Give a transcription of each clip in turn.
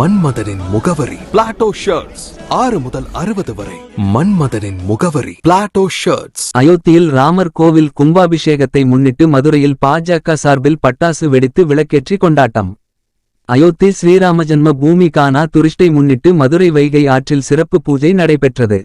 மன்மதனின் முகவரி. Plato shirts ஆறு முதல் அறுபது வரை. மன்மதனின் முகவரி. பிளாட்டோ ஷர்ட்ஸ் அயோத்தியில் ராமர் கோவில் கும்பாபிஷேகத்தை முன்னிட்டு மதுரையில் பாஜக சார்பில் பட்டாசு வெடித்து விளக்கேற்றி கொண்டாட்டம். அயோத்தி ஸ்ரீராம ஜன்ம பூமி கானா துரிஷ்டை முன்னிட்டு மதுரை வைகை ஆற்றில் சிறப்பு பூஜை நடைபெற்றது.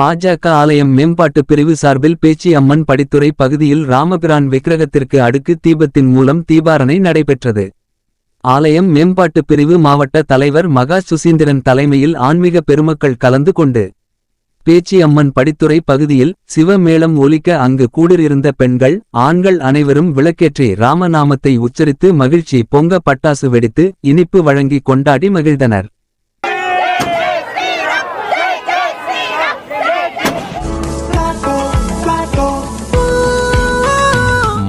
பாஜக ஆலயம் மேம்பாட்டு பிரிவு சார்பில் பேச்சி அம்மன் படித்துறை பகுதியில் ராமபிரான் விக்கிரகத்திற்கு அடுக்கு தீபத்தின் மூலம் தீபாரணை நடைபெற்றது. ஆலயம் மேம்பாட்டு பிரிவு மாவட்ட தலைவர் மகா சுசீந்திரன் தலைமையில் ஆன்மீக பெருமக்கள் கலந்து கொண்டு பேச்சி அம்மன் படித்துறை பகுதியில் சிவமேளம் ஒலிக்க அங்கு கூடியிருந்த பெண்கள் ஆண்கள் அனைவரும் விளக்கேற்றி ராமநாமத்தை உச்சரித்து மகிழ்ச்சி பொங்க பட்டாசு வெடித்து இனிப்பு வழங்கி கொண்டாடி மகிழ்ந்தனர்.